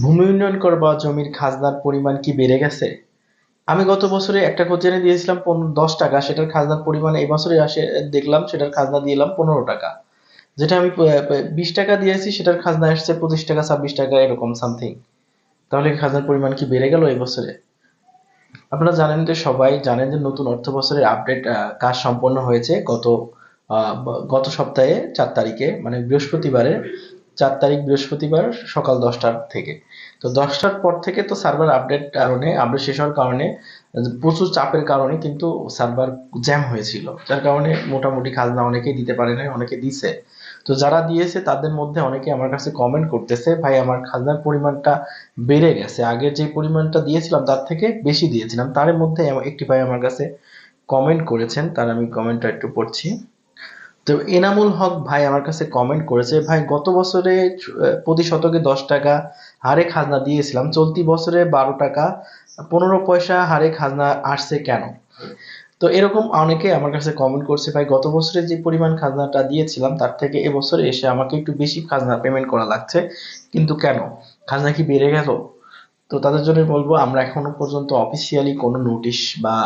ভূমি উন্নয়ন কর বা জমির খাজনার পরিমাণ কি বেড়ে গেছে? আমি গত বছরে একটা জেনে দিয়েছিলাম দশ টাকা। সেটার খাজনার পরিমাণ এই বছরে আসে, দেখলাম সেটার খাজনা দিলাম পনেরো টাকা। যেটা আমি বিশ টাকা দিয়েছি, সেটার খাজনা আসছে পঁচিশ টাকা, ছাব্বিশ টাকা, এরকম সামথিং তাহলে খাজনার পরিমাণ কি বেড়ে গেল এই বছরে? আপনারা জানেন যে, সবাই জানেন যে, নতুন অর্থ বছরের আপডেট কাজ সম্পন্ন হয়েছে গত গত সপ্তাহে, চার তারিখে মানে বৃহস্পতিবারে। চার তারিখ বৃহস্পতিবার সকাল দশটার থেকে। তো দশটার পর থেকে তো সার্ভার আপডেট কারণে, আপডেট শেষ হওয়ার কারণে, প্রচুর চাপের কারণে কিন্তু সার্ভার জ্যাম হয়েছিল। যার কারণে মোটামুটি খাজনা অনেকেই দিতে পারে নাই, অনেকে দিছে। তো যারা দিয়েছে তাদের মধ্যে অনেকে আমার কাছে কমেন্ট করতেছে, ভাই, আমার খাজনার পরিমাণটা বেড়ে গেছে। আগে যে পরিমাণটা দিয়েছিলাম তার থেকে বেশি দিয়েছিলাম। তার মধ্যে একটি ভাই আমার কাছে কমেন্ট করেছেন, তার আমি কমেন্টটা একটু পড়ছি। তো এনামুল হক ভাই আমার কাছে কমেন্ট করেছে, ভাই, গত বছরে প্রতি শতকে দশ টাকা হারে খাজনা দিয়েছিলাম, চলতি বছরে বারো টাকা, পনেরো পয়সা হারে খাজনা আসছে কেন? তো এরকম অনেকে আমার কাছে কমেন্ট করছে, ভাই, গত বছরে যে পরিমাণ খাজনাটা দিয়েছিলাম, তার থেকে এবছরে এসে আমাকে একটু বেশি খাজনা পেমেন্ট করা লাগছে, কিন্তু কেন? খাজনা কি বেড়ে গেল? তো তাদের জন্য বলব, আমরা এখনও পর্যন্ত অফিসিয়ালি কোনো নোটিশ বা,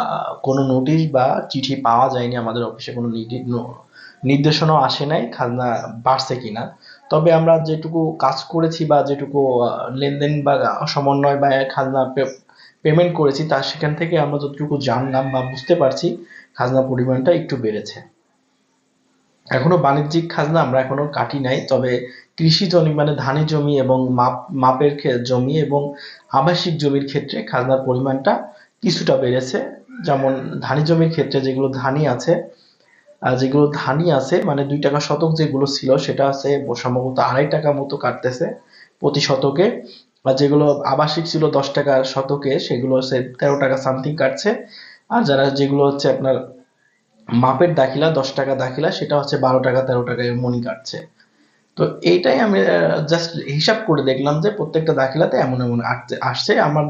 কোনো নোটিশ বা চিঠি পাওয়া যায়নি, আমাদের অফিসে কোনো নির্দেশনাও আসে নাই, খাজনা বাড়ছে কিনা। তবে আমরা যেটুকু কাজ করেছি বা যেটুকু লেনদেন বা সমন্বয় বা খাজনা পেমেন্ট করেছি তার সেখান থেকে আমরা যতটুকু জানলাম বা বুঝতে পারছি, খাজনা পরিমাণটা একটু বেড়েছে। এখনও বাণিজ্যিক খাজনা আমরা এখনও কাটি নাই, তবে কৃষি জমি মানে ধানি জমি এবং মাপ, মাপের জমি এবং আবাসিক জমির ক্ষেত্রে খাজনার পরিমাণটা কিছুটা বেড়েছে। যেমন ধানি জমির ক্ষেত্রে যেগুলো ধানি আছে যেগুলো ধানি আছে মানে দুই টাকা শতক যেগুলো ছিল, সেটা আছে সম্ভবত আড়াই টাকা মতো কাটতেছে প্রতি শতকে। আর যেগুলো আবাসিক ছিল দশ টাকা শতকে, সেগুলো হচ্ছে তেরো টাকা সামথিং কাটছে। আর যারা যেগুলো হচ্ছে আপনার মাপের দাখিলা, দশ টাকা দাখিলা, সেটা হচ্ছে বারো টাকা, তেরো টাকায় মনি কাটছে। তো এইটাই আমি জাস্ট হিসাব করে দেখলাম যে প্রত্যেকটা দাখিলাতে এমন এমন আসছে। আমার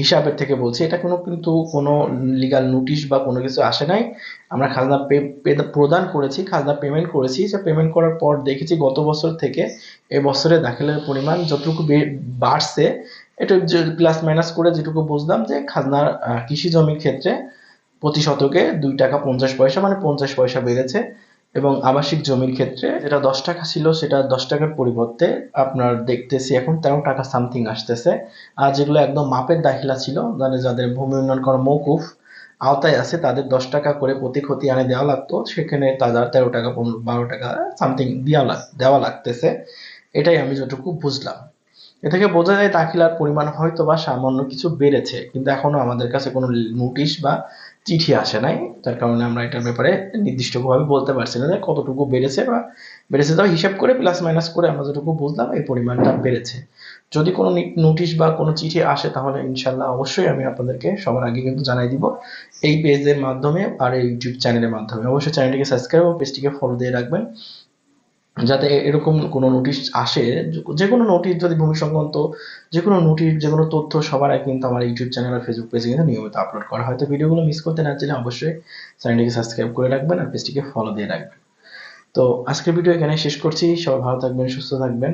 হিসাবের থেকে বলছি, এটা কোনো কিন্তু কোনো লিগাল নোটিশ বা কোনো কিছু আসে নাই। আমরা খাজনা প্রদান করেছি, খাজনা পেমেন্ট করেছি। সে পেমেন্ট করার পর দেখেছি গত বছর থেকে এ বছরে দাখিলের পরিমাণ যতটুকু বাড়ছে, এটা প্লাস মাইনাস করে যেটুকু বুঝলাম যে খাজনার কৃষি জমির ক্ষেত্রে প্রতি শতকে দুই টাকা পঞ্চাশ পয়সা মানে পঞ্চাশ পয়সা বেড়েছে। এবং আবাসিক জমির ক্ষেত্রে যেটা দশ টাকা ছিল, সেটা দশ টাকার পরিবর্তে আপনার দেখতেছি এখন তেরো টাকা সামথিং আসতেছে। আর যেগুলো একদম মাপের দাখিলা ছিল মানে যাদের ভূমি উন্নয়ন করা মৌকুফ আওতায় আছে, তাদের দশ টাকা করে প্রতি ক্ষতি আনে দেওয়া লাগতো। সেখানে তাদের তেরো টাকা পনেরো বারো টাকা সামথিং দেওয়া দেওয়া লাগতেছে। এটাই আমি যতটুকু বুঝলাম। এ থেকে বোঝা যায় দাখিলার পরিমাণ হয়তো বা সামান্য কিছু বেড়েছে, কিন্তু এখনও আমাদের কাছে কোনো নোটিশ বা চিঠি আসে নাই তার কারণে আমরা এটার ব্যাপারে নির্দিষ্টভাবে বলতে পারছি না যে কতটুকু বেড়েছে বা বেড়েছে তাও হিসাব করে প্লাস মাইনাস করে আমরা যেটুকু বুঝলাম এই পরিমাণটা বেড়েছে। যদি কোনো নোটিশ বা কোনো চিঠি আসে তাহলে ইনশাল্লাহ অবশ্যই আমি আপনাদেরকে সবার আগে কিন্তু জানাই দিব এই পেজের মাধ্যমে আর এই ইউটিউব চ্যানেলের মাধ্যমে। অবশ্যই চ্যানেলটিকে সাবস্ক্রাইব ও পেজটিকে ফলো দিয়ে রাখবেন। যাতে এরকম কোনো নোটিশ আসে, যে কোনো নোটিশ যদি ভূমি সংক্রান্ত যে কোনো নোটিশ যে কোনো তথ্য সবার আগে কিন্তু আমার ইউটিউব চ্যানেল আর ফেসবুক পেজে কিন্তু নিয়মিত আপলোড করা হয়। তো ভিডিওগুলো মিস করতে না চাইলে অবশ্যই চ্যানেলটিকে সাবস্ক্রাইব করে রাখবেন আর পেজটিকে ফলো দিয়ে রাখবেন। তো আজকের ভিডিও এখানে শেষ করছি। সবাই ভালো থাকবেন, সুস্থ থাকবেন।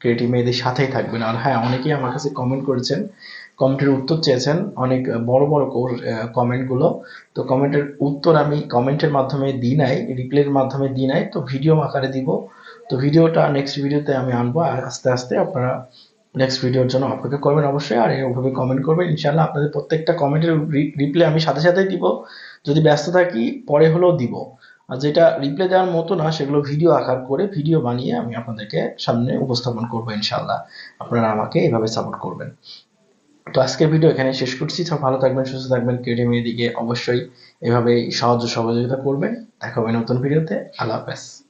ক্রিয়েটিভ মেয়েদের সাথেই থাকবেন। আর হ্যাঁ অনেকেই আমার কাছে কমেন্ট করেছেন কমেন্টের উত্তর চেয়েছেন, অনেক বড় বড় কমেন্টগুলো তো কমেন্টের উত্তর আমি কমেন্টের মাধ্যমে দিই নাই রিপ্লাইয়ের মাধ্যমে দিই নাই, তো ভিডিও আকারে দিব। তো ভিডিওটা নেক্সট ভিডিওতে আমি আনব, আর আস্তে আস্তে আপনারা নেক্সট ভিডিওর জন্য অপেক্ষা করবেন অবশ্যই, আর এভাবে কমেন্ট করবেন ইনশাল্লাহ আপনাদের প্রত্যেকটা কমেন্টের রিপ্লাই আমি সাথে সাথেই দিব। যদি ব্যস্ত থাকি, পরে হলেও দিব। আর যেটা রিপ্লে দেওয়ার মতো না, সেগুলো ভিডিও আকার করে ভিডিও বানিয়ে আমি আপনাদেরকে সামনে উপস্থাপন করব ইনশাল্লাহ আপনারা আমাকে এভাবে সাপোর্ট করবেন। তো আজকের ভিডিও এখানে শেষ করছি। সব ভালো থাকবেন, সুস্থ থাকবেন কেডিএম দিকে অবশ্যই এভাবেই সাহায্য সহযোগিতা করবেন। দেখা হবে নতুন ভিডিওতে আল্লাহ হাফেজ।